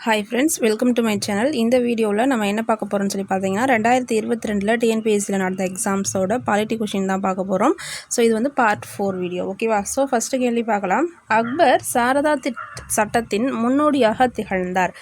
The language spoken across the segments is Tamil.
Hi friends welcome to my channel இந்த வீடியோவில் நம்ம என்ன பார்க்க போகிறோம்னு சொல்லி பார்த்தீங்கன்னா ரெண்டாயிரத்தி இருபத்தி ரெண்டில் டிஎன்பிஎஸ்சியில் நடந்த எக்ஸாம்ஸோட பாலிட்டி கொஷின் தான் பார்க்க போகிறோம் ஸோ இது வந்து பார்ட் ஃபோர் வீடியோ ஓகேவா ஸோ ஃபஸ்ட்டு கேள்வி பார்க்கலாம். அக்பர் சாரதா திட் சட்டத்தின் முன்னோடியாக திகழ்ந்தார்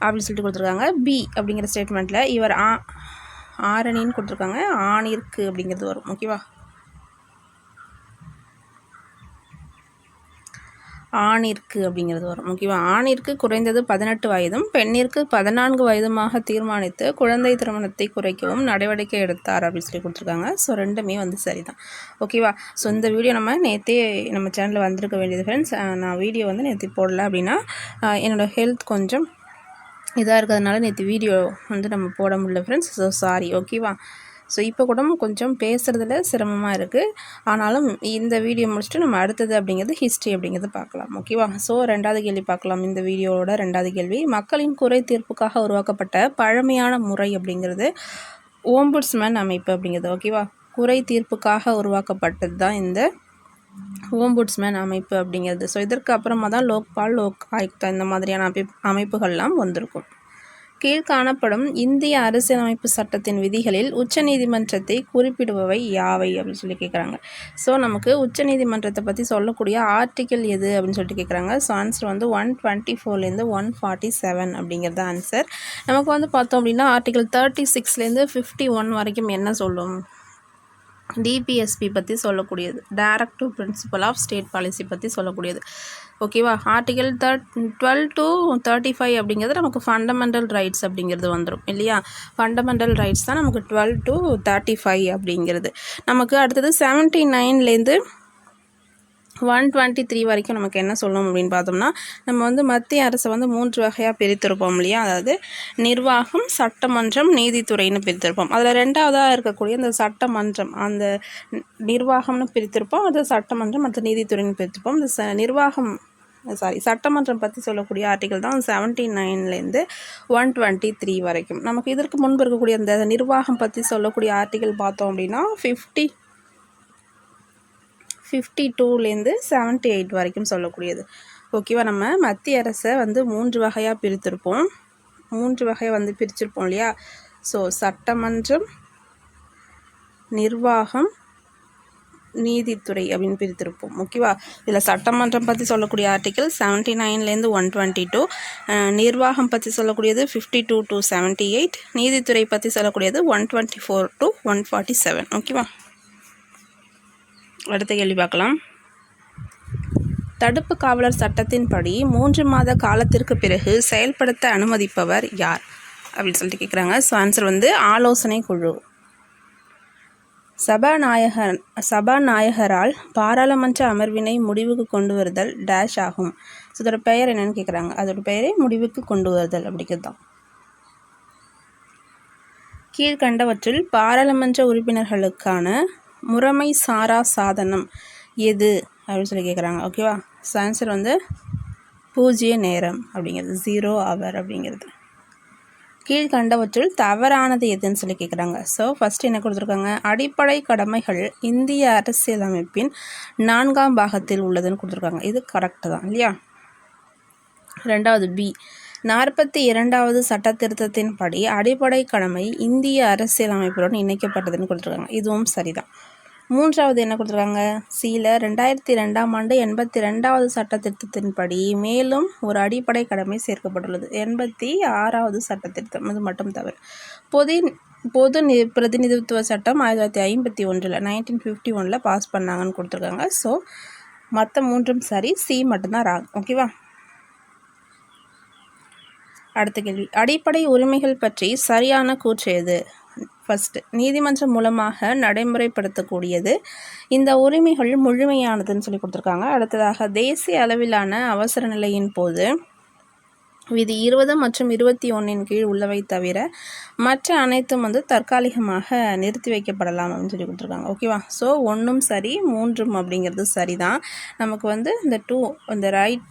அப்படின்னு சொல்லிட்டு கொடுத்துருக்காங்க. பி அப்படிங்கிற ஸ்டேட்மெண்ட்டில் இவர் ஆ ஆரணின்னு கொடுத்துருக்காங்க. ஆணிற்கு அப்படிங்கிறது வரும் ஓகேவா ஆணிற்கு அப்படிங்கிறது வரும். ஓகேவா ஆணிற்கு குறைந்தது பதினெட்டு வயதும் பெண்ணிற்கு பதினான்கு வயதுமாக தீர்மானித்து குழந்தை திருமணத்தை குறைக்கவும் நடவடிக்கை எடுத்தார் அப்படின்னு சொல்லி கொடுத்துருக்காங்க. ஸோ ரெண்டுமே வந்து சரிதான். ஓகேவா ஸோ இந்த வீடியோ நம்ம நேற்றே நம்ம சேனலில் வந்திருக்க வேண்டியது ஃப்ரெண்ட்ஸ் நான் வீடியோ வந்து நேற்று போடல அப்படின்னா என்னோடய ஹெல்த் கொஞ்சம் இதாக இருக்கிறதுனால நேற்று வீடியோ வந்து நம்ம போட முடியல ஃப்ரெண்ட்ஸ் ஸோ சாரி ஓகேவா ஸோ இப்போ கூட கொஞ்சம் பேசுகிறதுல சிரமமாக இருக்குது ஆனாலும் இந்த வீடியோ முடிச்சுட்டு நம்ம அடுத்தது அப்படிங்கிறது ஹிஸ்ட்ரி அப்படிங்கிறது பார்க்கலாம். ஓகேவா ஸோ ரெண்டாவது கேள்வி பார்க்கலாம். இந்த வீடியோவோட ரெண்டாவது கேள்வி. மக்களின் குறை தீர்ப்புக்காக உருவாக்கப்பட்ட பழமையான முறை அப்படிங்கிறது ஓம்புட்ஸ்மேன் அமைப்பு அப்படிங்கிறது. ஓகேவா குறை தீர்ப்புக்காக உருவாக்கப்பட்டது தான் இந்த ஓம்புட்ஸ்மேன் அமைப்பு அப்படிங்கிறது. ஸோ இதற்கு அப்புறமா தான் லோக்பால் லோக் ஆயுக்தா இந்த மாதிரியான அமைப்பு அமைப்புகள்லாம் வந்திருக்கும். கீழ்காணப்படும் இந்திய அரசியலமைப்பு சட்டத்தின் விதிகளில் உச்சநீதிமன்றத்தை குறிப்பிடுபவை யாவை அப்படின்னு சொல்லி கேட்குறாங்க ஸோ நமக்கு உச்சநீதிமன்றத்தை பற்றி சொல்லக்கூடிய ஆர்டிக்கல் எது அப்படின்னு சொல்லிட்டு கேட்குறாங்க ஸோ ஆன்சர் வந்து ஒன் டுவெண்ட்டி ஃபோர்லேருந்து ஒன் ஃபார்ட்டி செவன் அப்படிங்கிறது ஆன்சர் நமக்கு வந்து பார்த்தோம் அப்படின்னா ஆர்டிக்கல் தேர்ட்டி சிக்ஸ்லேருந்து ஃபிஃப்டி ஒன் வரைக்கும் என்ன சொல்லும்? டிபிஎஸ்பி பற்றி சொல்லக்கூடியது. Directive principle of state policy பற்றி சொல்லக்கூடியது. ஓகேவா? Article third twelve to thirty five அப்படிங்கிறது நமக்கு ஃபண்டமெண்டல் ரைட்ஸ் அப்படிங்கிறது வந்துடும் இல்லையா? ஃபண்டமெண்டல் ரைட்ஸ் தான் நமக்கு டுவெல் டு தேர்ட்டி ஃபைவ் அப்படிங்கிறது. நமக்கு அடுத்தது செவன்ட்டி நைன்லேருந்து ஒன் டுவெண்ட்டி த்ரீ வரைக்கும் நமக்கு என்ன சொல்லணும் அப்படின்னு பார்த்தோம்னா நம்ம வந்து மத்திய அரசை வந்து மூன்று வகையாக பிரித்திருப்போம் இல்லையா? அதாவது நிர்வாகம் சட்டமன்றம் நீதித்துறைன்னு பிரித்திருப்போம். அதில் ரெண்டாவதாக இருக்கக்கூடிய அந்த சட்டமன்றம் அந்த நிர்வாகம்னு பிரித்திருப்போம் அது சட்டமன்றம் மற்ற நீதித்துறைன்னு பிரித்திருப்போம். இந்த ச நிர்வாகம் சாரி சட்டமன்றம் பற்றி சொல்லக்கூடிய ஆர்டிகல் தான் செவன்ட்டி நைன்லேருந்து ஒன் டுவெண்ட்டி த்ரீ வரைக்கும். நமக்கு இதற்கு முன்பு இருக்கக்கூடிய அந்த நிர்வாகம் பற்றி சொல்லக்கூடிய ஆர்டிகல் பார்த்தோம் அப்படின்னா ஃபிஃப்டி ஃபிஃப்டி டூலேருந்து செவன்ட்டி எயிட் வரைக்கும் சொல்லக்கூடியது. ஓகேவா? நம்ம மத்திய அரசை வந்து மூன்று வகையாக பிரித்திருப்போம். மூன்று வகையை வந்து பிரிச்சிருப்போம் இல்லையா? ஸோ சட்டமன்றம் நிர்வாகம் நீதித்துறை அப்படின்னு பிரித்திருப்போம். ஓகேவா? இதில் சட்டமன்றம் பற்றி சொல்லக்கூடிய ஆர்டிக்கிள் செவன்ட்டி நைன்லேருந்து ஒன் டுவெண்ட்டி டூ நிர்வாகம் பற்றி சொல்லக்கூடியது fifty two to seventy eight நீதித்துறை பற்றி சொல்லக்கூடியது one twenty four to one forty seven ஓகேவா? அடுத்த கேள்வி பார்க்கலாம். தடுப்பு காவலர் சட்டத்தின்படி மூன்று மாத காலத்திற்கு பிறகு செயல்படுத்த அனுமதிப்பவர் யார்? அப்படின்னு சொல்லிட்டு கேட்குறாங்க ஸோ ஆன்சர் வந்து ஆலோசனை குழு. சபாநாயகர் சபாநாயகரால் பாராளுமன்ற அமர்வினை முடிவுக்கு கொண்டு வருதல் டேஷ் ஆகும். ஸோ அதோட பெயர் என்னன்னு கேட்குறாங்க அதோட பெயரே முடிவுக்கு கொண்டு வருதல் அப்படிங்கிறது தான். கீழ்கண்டவற்றில் பாராளுமன்ற உறுப்பினர்களுக்கான முறைமை சாரா சாதனம். எது? அப்படின்னு சொல்லி கேட்குறாங்க ஓகேவா ஆன்சர் வந்து பூஜ்ய நேரம் அப்படிங்கிறது. ஜீரோ அவர் அப்படிங்கிறது. கீழ்கண்டவற்றில் தவறானது எதுன்னு சொல்லி கேட்குறாங்க ஸோ ஃபஸ்ட் என்ன கொடுத்துருக்காங்க? அடிப்படை கடமைகள் இந்திய அரசியலமைப்பின் நான்காம் பாகத்தில் உள்ளதுன்னு கொடுத்துருக்காங்க. இது கரெக்டு தான் இல்லையா? ரெண்டாவது பி நாற்பத்தி இரண்டாவது சட்ட திருத்தத்தின்படி அடிப்படை கடமை இந்திய அரசியலமைப்புடன் இணைக்கப்பட்டதுன்னு கொடுத்துருக்காங்க. இதுவும் சரிதான். மூன்றாவது என்ன கொடுத்துருக்காங்க? சியில் ரெண்டாயிரத்தி ரெண்டாம் ஆண்டு எண்பத்தி ரெண்டாவது சட்ட திருத்தத்தின்படி மேலும் ஒரு அடிப்படை கடமை சேர்க்கப்பட்டுள்ளது. எண்பத்தி ஆறாவது சட்ட திருத்தம் இது மட்டும் தவிர பொது பொது நி பிரதிநிதித்துவ சட்டம் ஆயிரத்தி தொள்ளாயிரத்தி ஐம்பத்தி ஒன்றில் நைன்டீன் ஃபிஃப்டி ஒனில் பாஸ் பண்ணாங்கன்னு கொடுத்துருக்காங்க. ஸோ மற்ற மூன்றும் சரி சி மட்டும்தான் ராங். ஓகேவா? அடுத்த கேள்வி. அடிப்படை உரிமைகள் பற்றி சரியான கூற்று எது? ஃபஸ்ட்டு நீதிமன்றம் மூலமாக நடைமுறைப்படுத்தக்கூடியது இந்த உரிமைகள் முழுமையானதுன்னு சொல்லி கொடுத்துருக்காங்க. அடுத்ததாக தேசிய அளவிலான அவசர நிலையின் போது விதி இருபது மற்றும் இருபத்தி ஒன்றின் கீழ் உள்ளவை தவிர மற்ற அனைத்தும் வந்து தற்காலிகமாக நிறுத்தி வைக்கப்படலாம் அப்படின்னு சொல்லி கொடுத்துருக்காங்க. ஓகேவா ஸோ ஒன்றும் சரி மூன்றும் அப்படிங்கிறது சரிதான். நமக்கு வந்து இந்த டூ இந்த ரைட்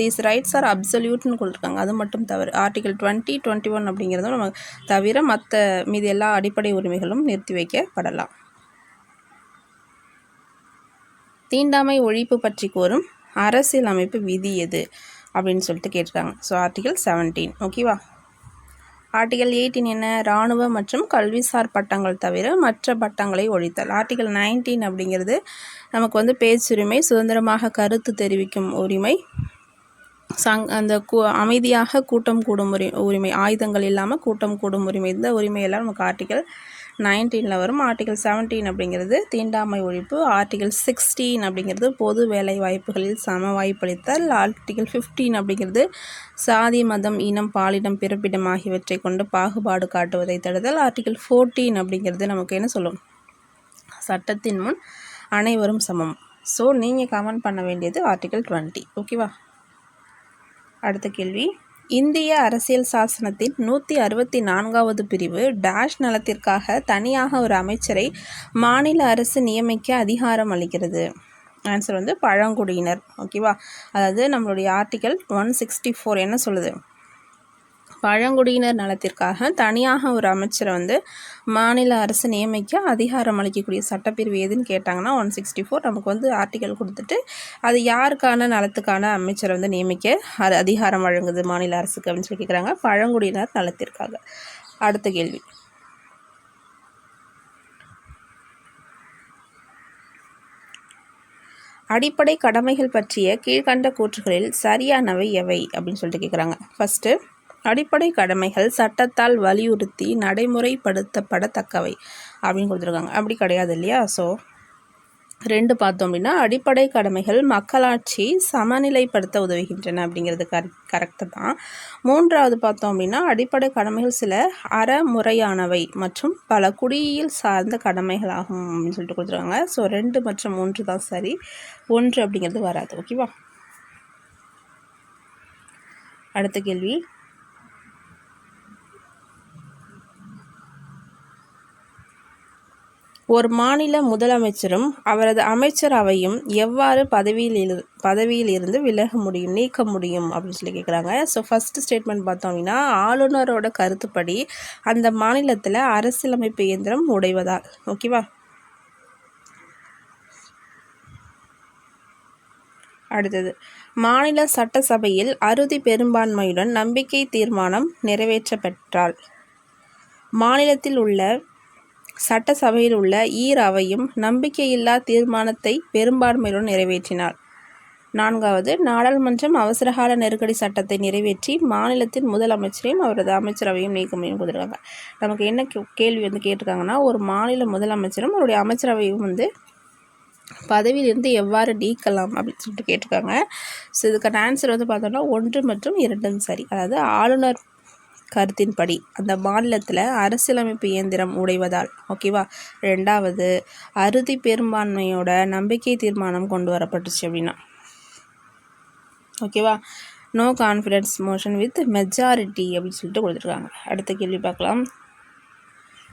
தீஸ் ரைட்ஸ் ஆர் அப்சல்யூட்னு கொடுத்துருக்காங்க. அது மட்டும் தவிர ஆர்டிகல் டுவெண்ட்டி டுவெண்ட்டி ஒன் அப்படிங்கிறதும் நம்ம தவிர மற்ற மீது எல்லா அடிப்படை உரிமைகளும் நிறுத்தி வைக்கப்படலாம். தீண்டாமை ஒழிப்பு பற்றி கோரும் அரசியல் அமைப்பு விதி எது? அப்படின்னு சொல்லிட்டு கேட்டிருக்காங்க. ஸோ ஆர்டிகல் செவன்டீன் ஓகேவா ஆர்டிகல் எயிட்டீன் என்ன? இராணுவ மற்றும் கல்விசார் பட்டங்கள் தவிர மற்ற பட்டங்களை ஒழித்தல். ஆர்டிகல் நைன்டீன் அப்படிங்கிறது நமக்கு வந்து பேச்சுரிமை சுதந்திரமாக கருத்து தெரிவிக்கும் உரிமை சங் அந்த கூ அமைதியாக கூட்டம் கூடும் உரி உரிமை ஆயுதங்கள் இல்லாமல் கூட்டம் கூடும் உரிமை இந்த உரிமையெல்லாம் நமக்கு ஆர்டிகல் நைன்டீனில் வரும். ஆர்டிகல் செவன்டீன் அப்படிங்கிறது தீண்டாமை ஒழிப்பு. ஆர்டிகல் சிக்ஸ்டீன் அப்படிங்கிறது பொது வேலை வாய்ப்புகளில் சம வாய்ப்பளித்தல். ஆர்டிகல் ஃபிஃப்டீன் அப்படிங்கிறது சாதி மதம் இனம் பாலினம் பிறப்பிடம் ஆகியவற்றை கொண்டு பாகுபாடு காட்டுவதை தடுதல் ஆர்டிகல் ஃபோர்டீன் அப்படிங்கிறது நமக்கு என்ன சொல்லும்? சட்டத்தின் முன் அனைவரும் சமம். ஸோ நீங்கள் கமெண்ட் பண்ண வேண்டியது ஆர்டிகல் டுவெண்ட்டி. ஓகேவா? அடுத்த கேள்வி. இந்திய அரசியல் சாசனத்தின் நூற்றி அறுபத்தி நான்காவது பிரிவு டேஷ் நலத்திற்காக தனியாக ஒரு அமைச்சரை மாநில அரசு நியமிக்க அதிகாரம் அளிக்கிறது. ஆன்சர் வந்து பழங்குடியினர். ஓகேவா அதாவது நம்மளுடைய ஆர்டிக்கல் ஒன் சிக்ஸ்டி ஃபோர் என்ன சொல்லுது? பழங்குடியினர் நலத்திற்காக தனியாக ஒரு அமைச்சரை வந்து மாநில அரசு நியமிக்க அதிகாரம் அளிக்கக்கூடிய சட்டப்பிரிவு எதுன்னு கேட்டாங்கன்னா ஒன் சிக்ஸ்டி ஃபோர் நமக்கு வந்து ஆர்டிக்கல் கொடுத்துட்டு அது யாருக்கான நலத்துக்கான அமைச்சரை வந்து நியமிக்க அது அதிகாரம் வழங்குது மாநில அரசுக்கு அப்படின்னு சொல்லி கேட்குறாங்க பழங்குடியினர் நலத்திற்காக. அடுத்த கேள்வி. அடிப்படை கடமைகள் பற்றிய கீழ்கண்ட கூற்றுகளில் சரியானவை எவை அப்படின்னு சொல்லிட்டு கேட்குறாங்க ஃபஸ்ட்டு அடிப்படை கடமைகள் சட்டத்தால் வலியுறுத்தி நடைமுறைப்படுத்தப்படத்தக்கவை அப்படின்னு கொடுத்துருக்காங்க. அப்படி கிடையாது இல்லையா? ஸோ ரெண்டு பார்த்தோம் அப்படின்னா அடிப்படை கடமைகள் மக்களாட்சி சமநிலைப்படுத்த உதவுகின்றன அப்படிங்கிறது கரெக்ட் கரெக்டு தான். மூன்றாவது பார்த்தோம் அப்படின்னா அடிப்படை கடமைகள் சில அறமுறையானவை மற்றும் பல குடியில் சார்ந்த கடமைகள் ஆகும் அப்படின்னு சொல்லிட்டு கொடுத்துருக்காங்க. ஸோ ரெண்டு மற்றும் மூன்று தான் சரி. ஒன்று அப்படிங்கிறது வராது. ஓகேவா அடுத்த கேள்வி. ஒரு மாநில முதலமைச்சரும் அவரது அமைச்சரவையும் எவ்வாறு பதவியில் இரு பதவியில் இருந்து விலக முடியும் நீக்க முடியும் அப்படின்னு சொல்லி கேட்குறாங்க ஸோ ஃபஸ்ட்டு ஸ்டேட்மெண்ட் பார்த்தோம் அப்படின்னா ஆளுநரோட கருத்துப்படி அந்த மாநிலத்தில் அரசியலமைப்பு இயந்திரம் உடைவதால் ஓகேவா அடுத்தது மாநில சட்டசபையில் அறுதி பெரும்பான்மையுடன் நம்பிக்கை தீர்மானம் நிறைவேற்றப்பெற்றால். மாநிலத்தில் உள்ள சட்டசபையில் உள்ள ஈர் அவையும் நம்பிக்கையில்லா தீர்மானத்தை பெரும்பான்மையுடன் நிறைவேற்றினார். நான்காவது நாடாளுமன்றம் அவசரகால நெருக்கடி சட்டத்தை நிறைவேற்றி மாநிலத்தின் முதலமைச்சரையும் அவரது அமைச்சரவையும் நீக்க முடியும் கொடுத்துருக்காங்க. நமக்கு என்ன கேள்வி வந்து கேட்டிருக்காங்கன்னா ஒரு மாநில முதலமைச்சரும் அவருடைய அமைச்சரவையும் வந்து பதவியிலிருந்து எவ்வாறு நீக்கலாம் அப்படின்னு சொல்லிட்டு கேட்டிருக்காங்க. ஸோ இதுக்கான ஆன்சர் வந்து பார்த்தோம்னா ஒன்று மற்றும் இரண்டும் சரி. அதாவது ஆளுநர் கருத்தின்படி. அந்த மாநிலத்தில் அரசியலமைப்பு இயந்திரம் உடைவதால் ஓகேவா? ரெண்டாவது அறுதி பெரும்பான்மையோட நம்பிக்கை தீர்மானம் கொண்டு வரப்பட்டுச்சு அப்படின்னா. ஓகேவா? No confidence motion with majority அப்படின்னு சொல்லிட்டு கொடுத்துருக்காங்க. அடுத்த கேள்வி பார்க்கலாம்.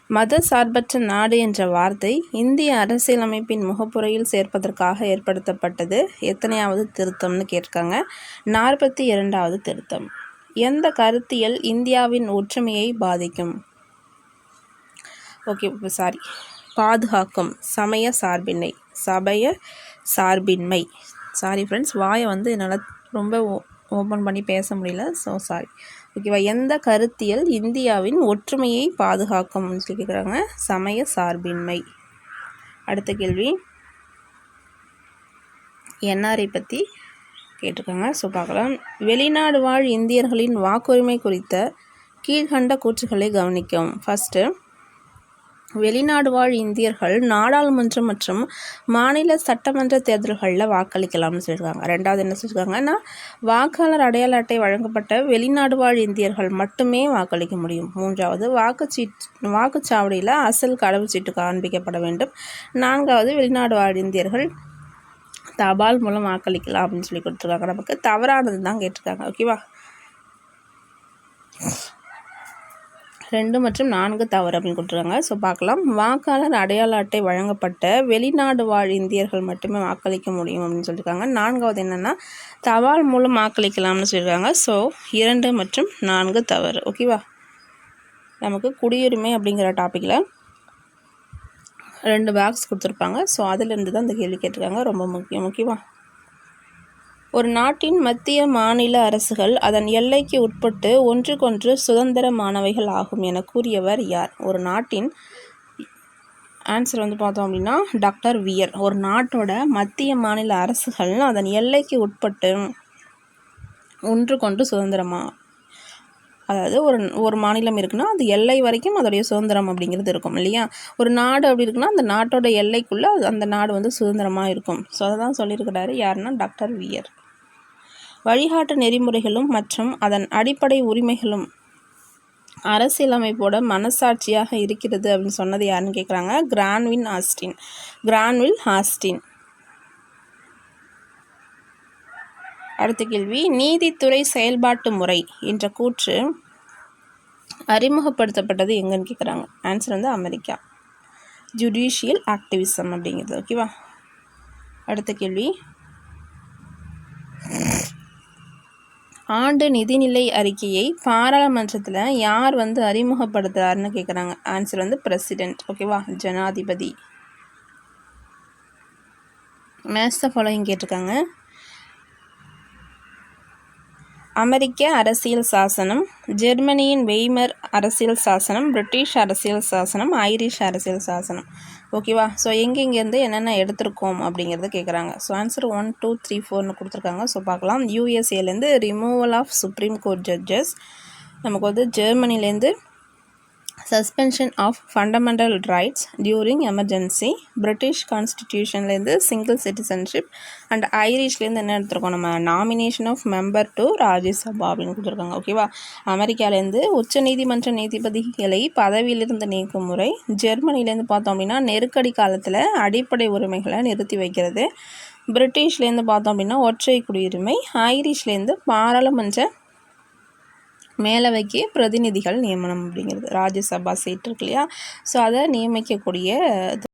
மத சார்பற்ற நாடு என்ற வார்த்தை இந்திய அரசியலமைப்பின் முகப்புறையில் சேர்ப்பதற்காக ஏற்படுத்தப்பட்டது. எத்தனையாவது திருத்தம்னு கேட்டிருக்காங்க. நாற்பத்தி இரண்டாவது திருத்தம். எந்த கருத்தியல் இந்தியாவின் ஒற்றுமையை பாதிக்கும்? ஓகே சாரி பாதுகாக்கும் சமய சார்பின்மை சமய சார்பின்மை. சாரி ஃப்ரெண்ட்ஸ் வாயை வந்து என்னால் ரொம்ப ஓப்பன் பண்ணி பேச முடியல. ஸோ சாரி ஓகேவா எந்த கருத்தியல் இந்தியாவின் ஒற்றுமையை பாதுகாக்கும்? சொல்லி கேட்குறாங்க சமய சார்பின்மை. அடுத்த கேள்வி. என்ஆர்ஐ பற்றி கேட்டிருக்காங்க. ஸோ பார்க்கலாம். வெளிநாடு வாழ் இந்தியர்களின் வாக்குரிமை குறித்த கீழ்கண்ட கூற்றுகளை கவனிக்கும். ஃபஸ்ட்டு வெளிநாடு வாழ் இந்தியர்கள் நாடாளுமன்றம் மற்றும் மாநில சட்டமன்ற தேர்தல்களில் வாக்களிக்கலாம்னு சொல்லியிருக்காங்க. ரெண்டாவது என்ன சொல்லியிருக்காங்கன்னா வாக்காளர் அடையாள அட்டை வழங்கப்பட்ட வெளிநாடு வாழ் இந்தியர்கள் மட்டுமே வாக்களிக்க முடியும். மூன்றாவது வாக்குச்சீட் வாக்குச்சாவடியில் அசல் கடவுச்சீட்டு காண்பிக்கப்பட வேண்டும். நான்காவது வெளிநாடு வாழ் இந்தியர்கள் தபால் மூலம் வாக்களிக்கலாம் அப்படின்னு சொல்லி கொடுத்துருக்காங்க. நமக்கு தவறானது தான் கேட்டிருக்காங்க. ஓகேவா ரெண்டு மற்றும் நான்கு தவறு அப்படின்னு கொடுத்துருக்காங்க. ஸோ பார்க்கலாம். வாக்காளர் அடையாள அட்டை வழங்கப்பட்ட வெளிநாடு வாழ் இந்தியர்கள் மட்டுமே வாக்களிக்க முடியும் அப்படின்னு சொல்லியிருக்காங்க. நான்காவது என்னென்னா தபால் மூலம் வாக்களிக்கலாம்னு சொல்லியிருக்காங்க. ஸோ இரண்டு மற்றும் நான்கு தவறு. ஓகேவா நமக்கு குடியுரிமை அப்படிங்கிற டாப்பிக்கில் ரெண்டு பேக்ஸ் கொடுத்துருப்பாங்க. ஸோ அதிலேருந்து தான் இந்த கேள்வி கேட்டிருக்காங்க. ரொம்ப முக்கியம். ஓகேவா ஒரு நாட்டின் மத்திய மாநில அரசுகள் அதன் எல்லைக்கு உட்பட்டு ஒன்றுக்கொன்று சுதந்திரமானவைகள் ஆகும் என கூறியவர் யார்? ஒரு நாட்டின் ஆன்சர் வந்து பார்த்தோம் அப்படின்னா டாக்டர் வியர். ஒரு நாட்டோட மத்திய மாநில அரசுகள் அதன் எல்லைக்கு உட்பட்டு ஒன்றுக்கொன்று சுதந்திரமா அதாவது ஒரு ஒரு மாநிலம் இருக்குன்னா அது எல்லை வரைக்கும் அதோடைய சுதந்திரம் அப்படிங்கிறது இருக்கும் இல்லையா? ஒரு நாடு அப்படி இருக்குன்னா அந்த நாட்டோட எல்லைக்குள்ளே அந்த நாடு வந்து சுதந்திரமாக இருக்கும். ஸோ அதை தான் சொல்லியிருக்கிறாரு யாருன்னா டாக்டர் வியர் வழிகாட்டு நெறிமுறைகளும் மற்றும் அதன் அடிப்படை உரிமைகளும் அரசியலமைப்போட மனசாட்சியாக இருக்கிறது அப்படின்னு சொன்னது யாருன்னு கேட்குறாங்க கிரான்வின் ஆஸ்டின். கிரான்வில் ஆஸ்டின். அடுத்த கேள்வி நீதித்துறை செயல்பாட்டு முறை என்ற கூற்று அறிமுகப்படுத்தப்பட்டது எங்கன்னு கேட்குறாங்க ஆன்சர் வந்து அமெரிக்கா. ஜுடிஷியல் ஆக்டிவிசம் அப்படிங்கிறது. ஓகேவா அடுத்த கேள்வி. ஆண்டு நிதிநிலை அறிக்கையை பாராளுமன்றத்தில் யார் வந்து அறிமுகப்படுத்துகிறாருன்னு கேட்குறாங்க ஆன்சர் வந்து பிரசிடெண்ட் ஓகேவா ஜனாதிபதி. மேட்ச் த ஃபாலோயிங் கேட்டிருக்காங்க. அமெரிக்க அரசியல் சாசனம் ஜெர்மனியின் வெய்மர் அரசியல் சாசனம் பிரிட்டிஷ் அரசியல் சாசனம் ஐரிஷ் அரசியல் சாசனம். ஓகேவா ஸோ எங்கெங்கேருந்து என்னென்ன எடுத்திருக்கோம் அப்படிங்கிறத கேட்குறாங்க so answer one two three ஃபோர்னு கொடுத்துருக்காங்க. ஸோ பார்க்கலாம். யூஎஸ்ஏலேருந்து removal of supreme court judges நமக்கு வந்து ஜெர்மனிலேருந்து suspension of fundamental rights during emergency British கான்ஸ்டிடியூஷன்லேருந்து single citizenship and ஐரிஷ்லேருந்து என்ன எடுத்துருக்கோம்? நம்ம nomination of member to Rajya Sabha அப்படின்னு கொடுத்துருக்காங்க ஓகேவா அமெரிக்காலேருந்து உச்ச நீதிமன்ற நீதிபதிகளை பதவியிலிருந்து நீக்கும் முறை ஜெர்மனிலேருந்து பார்த்தோம் அப்படின்னா நெருக்கடி காலத்தில் அடிப்படை உரிமைகளை நிறுத்தி வைக்கிறது. பிரிட்டிஷ்லேருந்து பார்த்தோம் அப்படின்னா ஒற்றை குடியுரிமை. ஐரிஷ்லேருந்து பாராளுமன்ற மேலவைக்கு பிரதிநிதிகள் நியமனம் அப்படிங்கிறது. ராஜ்யசபா சீட் இருக்கு இல்லையா? ஸோ அதை நியமிக்கக்கூடிய